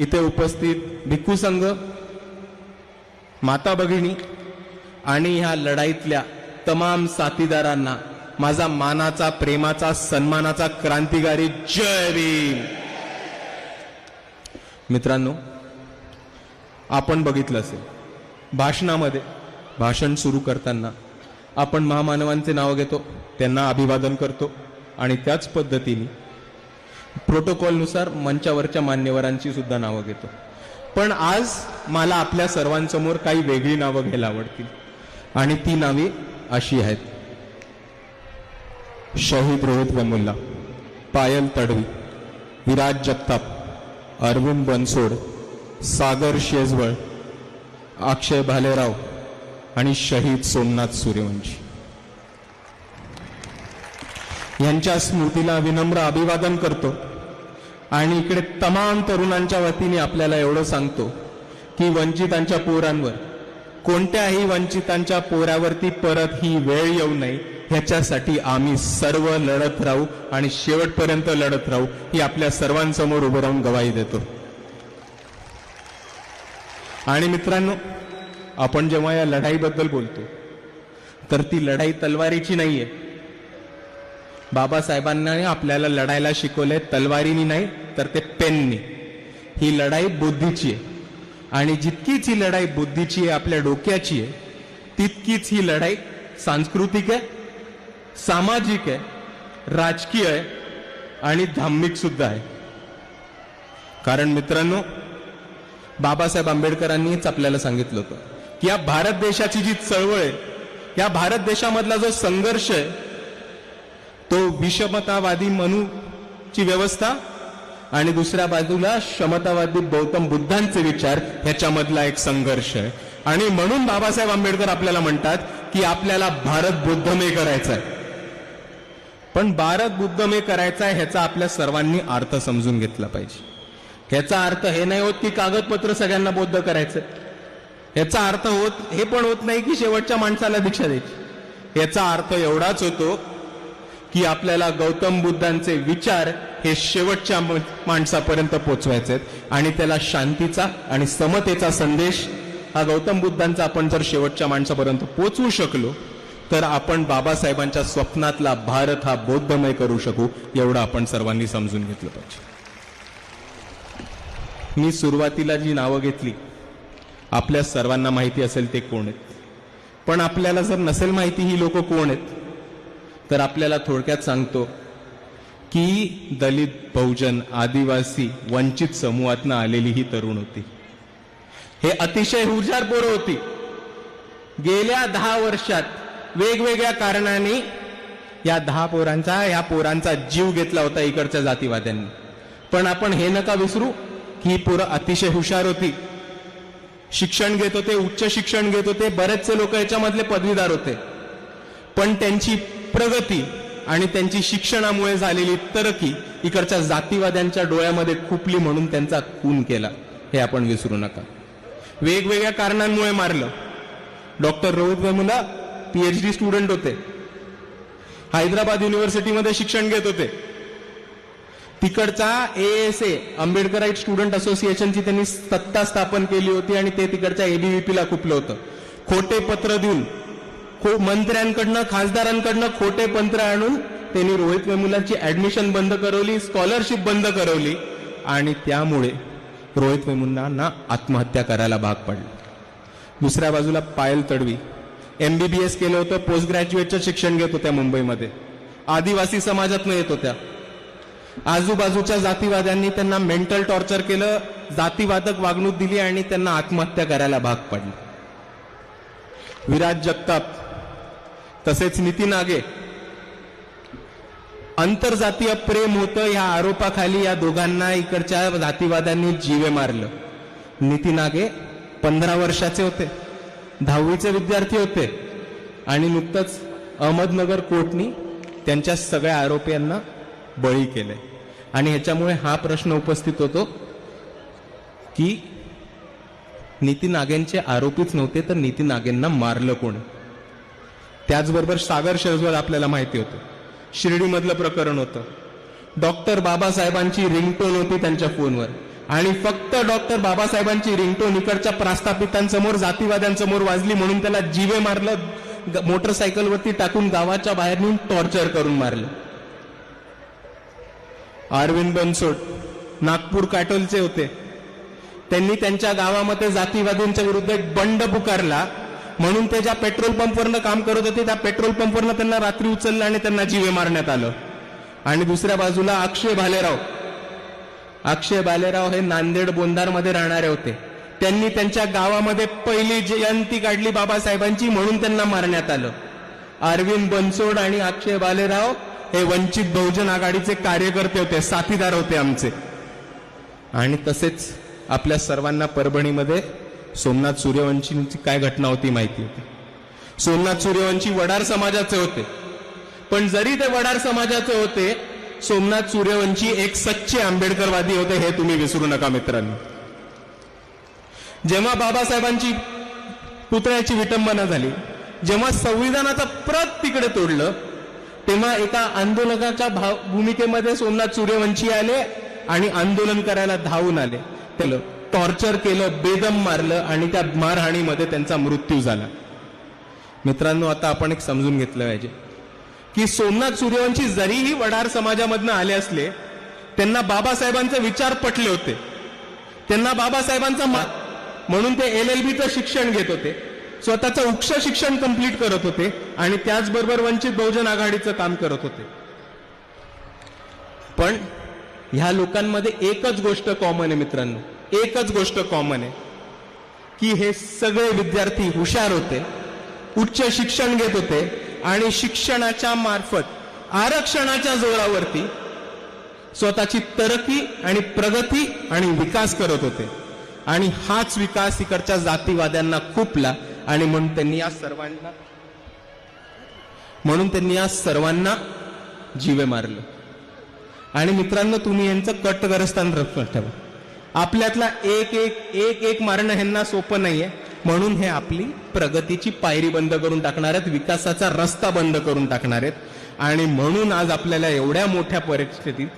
इथे उपस्थित भिक्खू संघ माता भगिनी आणि ह्या लढाईतल्या तमाम साथीदारांना माझा मानाचा प्रेमाचा सन्मानाचा क्रांतिकारी जय भीम. मित्रांनो आपण बघितलं असेल भाषणामध्ये भाषण सुरू करताना आपण महामानवांचे नाव घेतो त्यांना अभिवादन करतो आणि त्याच पद्धतीने प्रोटोकॉलनुसार मंचावरच्या मान्यवरांची सुद्धा नावं घेतो. पण आज मला आपल्या सर्वांसमोर काही वेगळी नावं घ्यायला आवडतील. आणि ती नावे अशी आहेत. शहीद रोहित वेमुल्ला पायल तडवी विराज जगताप अरविंद बनसोड सागर शेजवळ अक्षय भालेराव आणि शहीद सोमनाथ सूर्यवंशी. यांच्या स्मृतीला विनम्र अभिवादन करतो. आणि इकडे तमाम तरुणांच्या वतीने आपल्याला एवढं सांगतो की वंचितांच्या पोरांवर कोणत्याही वंचितांच्या पोरावरती परत ही वेळ येऊ नये ह्याच्यासाठी आम्ही सर्व लढत राहू आणि शेवटपर्यंत लढत राहू ही आपल्या सर्वांसमोर उभं राहून गवाही देतो. आणि मित्रांनो आपण जेव्हा या लढाईबद्दल बोलतो तर ती लढाई तलवारीची नाहीये. बाबासाहेबांनी आपल्याला लढायला शिकवलंय तलवारीनी नाही तर ते पेननी. ही लढाई बुद्धीची आहे. आणि जितकीच ही लढाई बुद्धीची आहे आपल्या डोक्याची आहे तितकीच ही लढाई सांस्कृतिक आहे सामाजिक आहे राजकीय आहे आणि धार्मिक सुद्धा आहे. कारण मित्रांनो बाबासाहेब आंबेडकरांनीच आपल्याला सांगितलं होतं की या भारत देशाची जी चळवळ आहे या भारत देशामधला जो संघर्ष आहे तो विषमतावादी मनूची व्यवस्था आणि दुसऱ्या बाजूला क्षमतावादी गौतम बुद्धांचे विचार ह्याच्यामधला एक संघर्ष आहे. आणि म्हणून बाबासाहेब आंबेडकर आपल्याला म्हणतात की आपल्याला भारत बुद्धमय करायचा आहे पण भारत बुद्धमय करायचा आहे ह्याचा आपल्या सर्वांनी अर्थ समजून घेतला पाहिजे. ह्याचा अर्थ हे नाही होत की कागदपत्र सगळ्यांना बौद्ध करायचं ह्याचा अर्थ होत हे पण होत नाही की शेवटच्या माणसाला दीक्षा द्यायची. याचा अर्थ एवढाच होतो की आपल्याला गौतम बुद्धांचे विचार हे शेवटच्या माणसापर्यंत पोचवायचे आहेत. आणि त्याला शांतीचा आणि समतेचा संदेश हा गौतम बुद्धांचा आपण जर शेवटच्या माणसापर्यंत पोचवू शकलो तर आपण बाबासाहेबांच्या स्वप्नातला भारत हा बौद्धमय करू शकू एवढं आपण सर्वांनी समजून घेतलं पाहिजे. मी सुरुवातीला जी नावं घेतली आपल्या सर्वांना माहिती असेल ते कोण आहेत. पण आपल्याला जर नसेल माहिती ही लोक कोण आहेत? तर आपल्याला थोडक्यात सांगतो की दलित बहुजन आदिवासी वंचित समूहातनं आलेली ही तरुण होती. हे अतिशय हुशार पोरं होती. गेल्या दहा वर्षात वेगवेगळ्या कारणाने या दहा पोरांचा या पोरांचा जीव घेतला होता इकडच्या जातीवाद्यांनी. पण आपण हे नका विसरू की ही पोरं अतिशय हुशार होती. शिक्षण घेत होते उच्च शिक्षण घेत होते बरेचसे लोक याच्यामधले पदवीदार होते. पण त्यांची प्रगती आणि त्यांची शिक्षणामुळे झालेली तरकी इकडच्या जातीवाद्यांच्या डोळ्यामध्ये खुपली म्हणून त्यांचा खून केला. हे आपण विसरू नका. वेगवेगळ्या कारणांमुळे मारलं. Doctor Rohit Vemula PhD student होते. हैदराबाद युनिव्हर्सिटीमध्ये शिक्षण घेत होते. तिकडचा एएसए आंबेडकराईट स्टुडंट असोसिएशनची त्यांनी सत्ता स्थापन केली होती आणि ते तिकडच्या एबीव्हीपीला खुपलं होतं. खोटे पत्र देऊन खो मंत्र्यांकडनं खासदारांकडनं खोटे पंत्र आणून त्यांनी रोहित वेमुलाची ऍडमिशन बंद करवली स्कॉलरशिप बंद करवली. आणि त्यामुळे रोहित वेमुलांना आत्महत्या करायला भाग पडलं. दुसऱ्या बाजूला पायल तडवी. एस केलं होतं पोस्ट ग्रॅज्युएटचं शिक्षण घेत होत्या मुंबईमध्ये. आदिवासी समाजातनं येत होत्या. आजूबाजूच्या जातीवाद्यांनी त्यांना मेंटल टॉर्चर केलं जातीवादक वागणूक दिली आणि त्यांना आत्महत्या करायला भाग पडलं. विराज जगताप तसेच नितीन आगे आंतरजातीय प्रेम होतं या आरोपाखाली या दोघांना इकडच्या जातीवाद्यांनी जीवे मारलं. नितीन आगे पंधरा वर्षाचे होते. दहावीचे विद्यार्थी होते. आणि नुकतंच अहमदनगर कोर्टनी त्यांच्या सगळ्या आरोपींना बळी केले आणि ह्याच्यामुळे हा प्रश्न उपस्थित होतो की नितीन नागेंचे आरोपीच नव्हते तर नितीन नागेंना मारलं कोण? त्याचबरोबर सागर शेजवळ आपल्याला माहिती होतं. शिर्डीमधलं प्रकरण होतं. डॉक्टर बाबासाहेबांची रिंगटोन होती त्यांच्या फोनवर. आणि फक्त डॉक्टर बाबासाहेबांची रिंगटोन इकडच्या प्रास्थापितांसमोर जातीवाद्यांसमोर वाजली म्हणून त्याला जीवे मारलं मोटरसायकलवरती टाकून गावाच्या बाहेर नेऊन टॉर्चर करून मारलं. अरविंद बनसोड नागपूर काटोलचे होते. त्यांनी त्यांच्या गावामध्ये जातीवादींच्या विरुद्ध एक बंड पुकारला. म्हणून ते ज्या पेट्रोल पंपवरनं काम करत होते त्या पेट्रोल पंपवरनं त्यांना रात्री उचललं आणि त्यांना जीवे मारण्यात आलं. आणि दुसऱ्या बाजूला अक्षय भालेराव. अक्षय भालेराव हे नांदेड बोंदारमध्ये राहणारे होते. त्यांनी त्यांच्या गावामध्ये पहिली जयंती काढली बाबासाहेबांची म्हणून त्यांना मारण्यात आलं. अरविंद बनसोड आणि अक्षय भालेराव हे वंचित बहुजन आघाडीचे कार्यकर्ते होते साथीदार होते आमचे. आणि तसेच आपल्या सर्वांना परभणीमध्ये सोमनाथ सूर्यवंशींची काय घटना होती माहिती होती. सोमनाथ सूर्यवंशी वडार समाजाचे होते. पण जरी ते वडार समाजाचे होते सोमनाथ सूर्यवंशी एक सच्चे आंबेडकरवादी होते हे तुम्ही विसरू नका मित्रांनो. जेव्हा बाबासाहेबांची पुतळ्याची विटंबना झाली जेव्हा संविधानाचं प्रत तिकडे तोडलं तेव्हा एका आंदोलकाच्या भाव भूमिकेमध्ये सोमनाथ सूर्यवंशी आले आणि आंदोलन करायला धावून आले. त्याला टॉर्चर केलं बेदम मारलं आणि त्या मारहाणीमध्ये त्यांचा मृत्यू झाला. मित्रांनो आता आपण एक समजून घेतलं पाहिजे की सोमनाथ सूर्यवंशी जरीही वडार समाजामधनं आले असले त्यांना बाबासाहेबांचे विचार पटले होते. त्यांना बाबासाहेबांचा मा- म्हणून ते एल एल बीचं शिक्षण घेत होते. स्वतःचं उच्च शिक्षण कंप्लीट करत होते आणि त्याचबरोबर वंचित बहुजन आघाडीचं काम करत होते. पण ह्या लोकांमध्ये एकच गोष्ट कॉमन आहे मित्रांनो. एकच गोष्ट कॉमन आहे की हे सगळे विद्यार्थी हुशार होते उच्च शिक्षण घेत होते आणि शिक्षणाच्या मार्फत आरक्षणाच्या जोरावरती स्वतःची तरक्की आणि प्रगती आणि विकास करत होते. आणि हाच विकास इकडच्या जातीवाद्यांना खुपला आणि म्हणून त्यांनी या सर्वांना म्हणून त्यांनी या सर्वांना जीवे मारले. आणि मित्रांनो तुम्ही यांचं कट्टगरस्थान लक्षात ठेवा. आपल्यातला एक एक एक एक मारणं ह्यांना सोपं नाहीये. म्हणून हे आपली प्रगतीची पायरी बंद करून टाकणार आहेत विकासाचा रस्ता बंद करून टाकणार आहेत. आणि म्हणून आज आपल्याला एवढ्या मोठ्या परिस्थितीत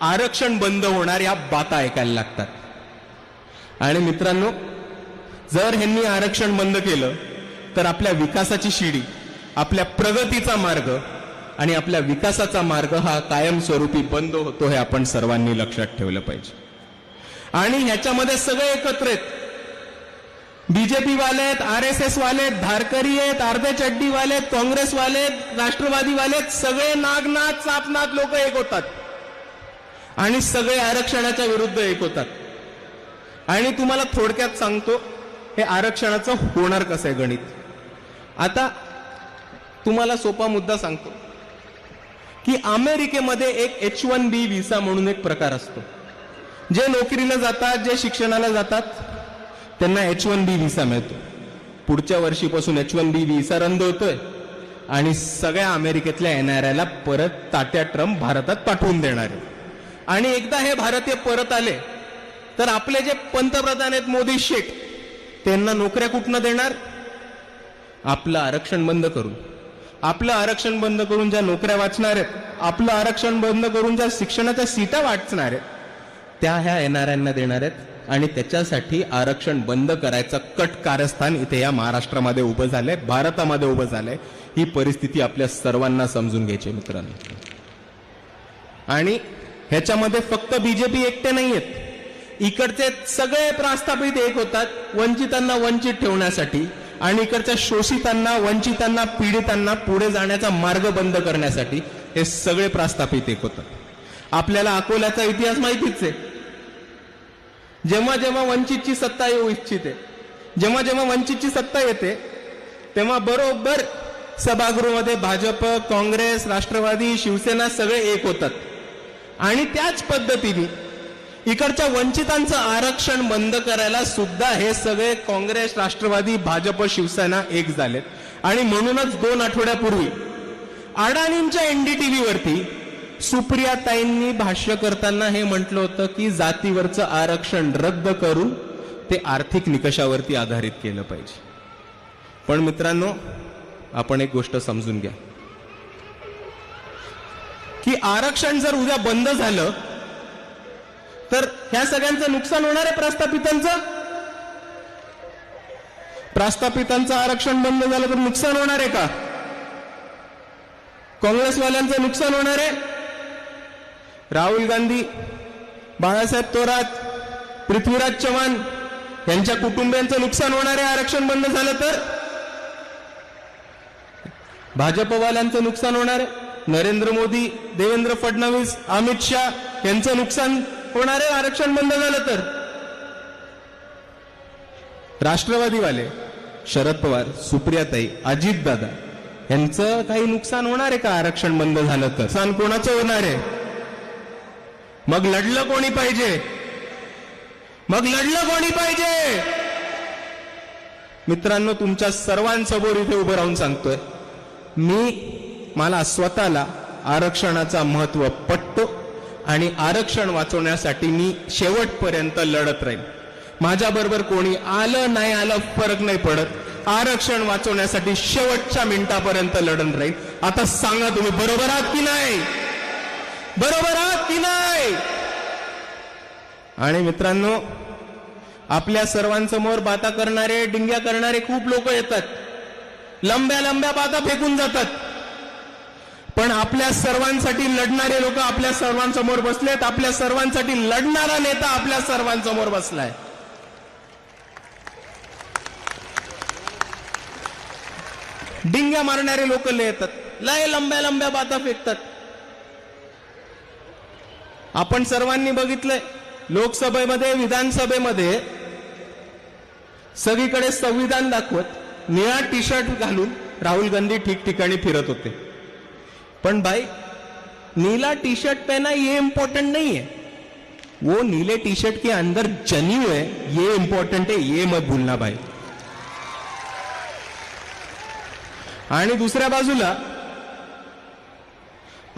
आरक्षण बंद होणार या बाता ऐकायला लागतात. आणि मित्रांनो जर ह्यांनी आरक्षण बंद केलं तर आपल्या विकासाची शिडी आपल्या प्रगतीचा मार्ग आणि आपल्या विकासाचा मार्ग हा कायमस्वरूपी बंद होतो हे आपण सर्वांनी लक्षात ठेवलं पाहिजे. आणि ह्याच्यामध्ये सगळे एकत्र आहेत. बीजेपी वाले आहेत आर एस एस वाले आहेत धारकरी आहेत अर्धे चड्डीवाले आहेत काँग्रेसवाले आहेत राष्ट्रवादीवाले आहेत सगळे नागनाथ सापनाथ लोक एक होतात. आणि सगळे आरक्षणाच्या विरुद्ध एक होतात. आणि तुम्हाला थोडक्यात सांगतो हे आरक्षणाचं होणार कसं आहे गणित? आता तुम्हाला सोपा मुद्दा सांगतो की अमेरिकेमध्ये एक एच वन बी व्हिसा म्हणून एक प्रकार असतो. जे नोकरीला जातात जे शिक्षणाला जातात त्यांना एच वन बी व्हिसा मिळतो. पुढच्या वर्षीपासून एच वन बी व्हिसा रंद होतोय आणि सगळ्या अमेरिकेतल्या एनआरआयला परत तात्या ट्रम्प भारतात पाठवून देणार आहे आणि एकदा हे भारतीय परत आले तर आपले जे पंतप्रधान आहेत मोदी शेख त्यांना नोकऱ्या कुठनं देणार? आपलं आरक्षण बंद करून. आपलं आरक्षण बंद करून ज्या नोकऱ्या वाचणार आहेत आपलं आरक्षण बंद करून ज्या शिक्षणाच्या सीटा वाचणार आहेत त्या ह्या येणाऱ्यांना देणार आहेत. आणि त्याच्यासाठी आरक्षण बंद करायचं कट कारस्थान इथे या महाराष्ट्रामध्ये उभं झालंय भारतामध्ये उभं झालंय. ही परिस्थिती आपल्या सर्वांना समजून घ्यायची मित्रांनो. आणि ह्याच्यामध्ये फक्त बीजेपी एकटे नाही आहेत. इकडचे सगळे प्रास्थापित एक होतात वंचितांना वंचित ठेवण्यासाठी आणि इकडच्या शोषितांना वंचितांना पीडितांना पुढे जाण्याचा मार्ग बंद करण्यासाठी हे सगळे प्रास्थापित एक होतात. आपल्याला अकोल्याचा इतिहास माहितीच आहे. जेव्हा जेव्हा वंचितची सत्ता येऊ इच्छिते जेव्हा जेव्हा वंचितची सत्ता येते तेव्हा बरोबर सभागृहामध्ये भाजप काँग्रेस राष्ट्रवादी शिवसेना सगळे एक होतात. आणि त्याच पद्धतीने इकडच्या वंचितांचं आरक्षण बंद करायला सुद्धा हे सगळे काँग्रेस राष्ट्रवादी भाजप शिवसेना एक झालेत. आणि म्हणूनच दोन आठवड्यापूर्वी अडाणींच्या एनडीटीव्ही सुप्रियाताईंनी भाष्य करताना हे म्हटलं होतं की जातीवरचं आरक्षण रद्द करून ते आर्थिक निकषावरती आधारित केलं पाहिजे. पण मित्रांनो आपण एक गोष्ट समजून घ्या. की आरक्षण जर उद्या बंद झालं तर ह्या सगळ्यांचं नुकसान होणार आहे प्रस्थापितांचं? प्रस्थापितांचं आरक्षण बंद झालं तर नुकसान होणार आहे का? काँग्रेसवाल्यांचं नुकसान होणार आहे? राहुल गांधी बाळासाहेब थोरात पृथ्वीराज चव्हाण यांच्या कुटुंबियांचं नुकसान होणार आहे आरक्षण बंद झालं तर? भाजपवाल्यांचं नुकसान होणार? आहे नरेंद्र मोदी देवेंद्र फडणवीस अमित शाह यांचं नुकसान होणार आहे आरक्षण बंद झालं तर? राष्ट्रवादीवाले शरद पवार सुप्रियाताई अजितदादा यांचं काही नुकसान होणार आहे का आरक्षण बंद झालं तर? नुकसान कोणाचं होणार आहे? मग लढलं कोणी पाहिजे? मग लढलं कोणी पाहिजे? मित्रांनो तुमच्या सर्वांसमोर इथे उभं राहून सांगतोय. मी मला स्वतःला आरक्षणाचा महत्त्व पटतो आणि आरक्षण वाचवण्यासाठी मी शेवटपर्यंत लढत राहील माझ्या बरोबर कोणी आलं नाही आलं फरक नाही पडत. आरक्षण वाचवण्यासाठी शेवटच्या मिनिटापर्यंत लढण राहील आता सांगा तुम्ही बरोबर आहात की नाही? बरोबर आहात की नाही? आणि मित्रांनो आपल्या सर्वांसमोर बाता करणारे डिंग्या करणारे खूप लोक येतात. लंब्या लंब्या बाता फेकून जातात. पण आपल्या सर्वांसाठी लढणारे लोक आपल्या सर्वांसमोर बसलेत. आपल्या सर्वांसाठी लढणारा नेता आपल्या सर्वांसमोर बसलाय. डिंग्या मारणारे लोक लय येतात. लय लंब्या लंब्या बाता फेकतात. आपण सर्वांनी बघितलंय लोकसभेमध्ये विधानसभेमध्ये सगळीकडे संविधान दाखवत निळा टी शर्ट घालून राहुल गांधी ठिकठिकाणी फिरत होते. पण भाई नीला टी शर्ट पहना ये इंपॉर्टेंट नहीं है वो नीले टी शर्ट के अंदर जन्यू है ये इंपॉर्टेंट है ये मत भूलना भाई आणि दुसऱ्या बाजूला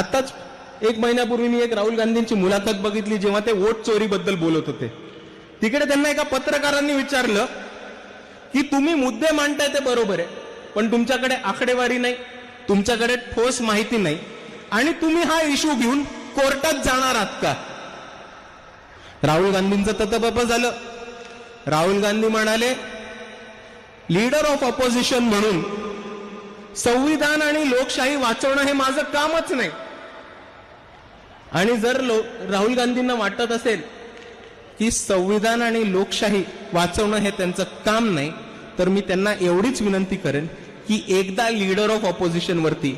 आताच एक महिन्यापूर्वी मी एक राहुल गांधींची मुलाखत बघितली जेव्हा ते वोट चोरीबद्दल बोलत होते. तिकडे त्यांना एका पत्रकारांनी विचारलं की तुम्ही मुद्दे मांडताय ते बरोबर आहे पण तुमच्याकडे आकडेवारी नाही तुमच्याकडे ठोस माहिती नाही आणि तुम्ही हा इश्यू घेऊन कोर्टात जाणार आहात का? राहुल गांधींचं ततबप झालं. राहुल गांधी म्हणाले लीडर ऑफ ऑपोजिशन म्हणून संविधान आणि लोकशाही वाचवणं हे माझं कामच नाही. आणि जर लो राहुल गांधींना वाटत असेल की संविधान आणि लोकशाही वाचवणं हे त्यांचं काम नाही तर मी त्यांना एवढीच विनंती करेन की एकदा लीडर ऑफ ऑपोजिशनवरती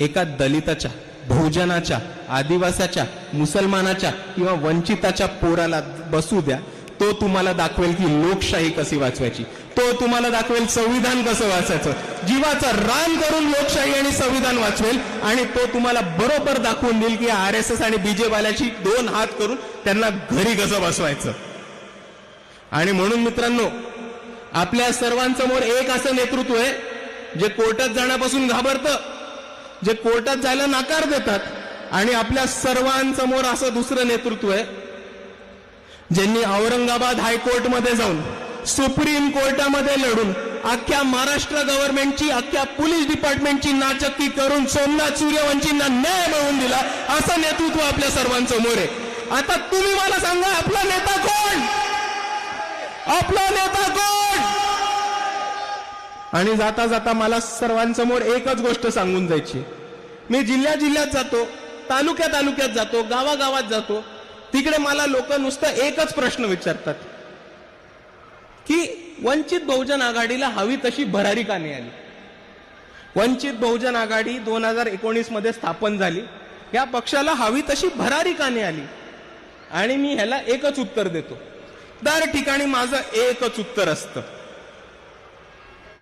एका दलिताच्या बहुजनाच्या आदिवासाच्या मुसलमानाच्या किंवा वंचिताच्या पोराला बसू द्या तो तुम्हाला दाखवेल की लोकशाही कशी वाचवायची. तो तुम्हाला दाखवेल संविधान कसं वाचायचं. जीवाचं रान करून लोकशाही आणि संविधान वाचवेल आणि तो तुम्हाला बरोबर दाखवून देईल की आर एस एस आणि बीजेवाल्याची दोन हात करून त्यांना घरी कसं बसवायचं. आणि म्हणून मित्रांनो आपल्या सर्वांसमोर एक असं नेतृत्व आहे जे कोर्टात जाण्यापासून घाबरतं जे कोर्टात जायला नाकार देतात आणि आपल्या सर्वांसमोर असं दुसरं नेतृत्व आहे ज्यांनी औरंगाबाद हायकोर्टमध्ये जाऊन सुप्रीम कोर्टामध्ये लढून अख्ख्या महाराष्ट्र गव्हर्नमेंटची अख्ख्या पोलीस डिपार्टमेंटची नाचक्की करून सोमनाथ सूर्यवंशींना न्याय मिळवून दिला असं नेतृत्व आपल्या सर्वांसमोर आहे. आता तुम्ही मला सांगा आपला नेता कोण? आपला नेता कोण? आणि जाता जाता मला सर्वांसमोर एकच गोष्ट सांगून जायची. मी जिल्ह्या जिल्ह्यात जातो तालुक्या तालुक्यात जातो गावागावात जातो. तिकडे मला लोक नुसतं एकच प्रश्न विचारतात. की वंचित बहुजन आघाडीला हवी तशी भरारी का नाही आली. वंचित बहुजन आघाडी दोन हजार एकोणीसमध्ये स्थापन झाली. या पक्षाला हवी तशी भरारी का नाही आली. आणि मी ह्याला एकच उत्तर देतो. दर ठिकाणी माझं एकच उत्तर असतं.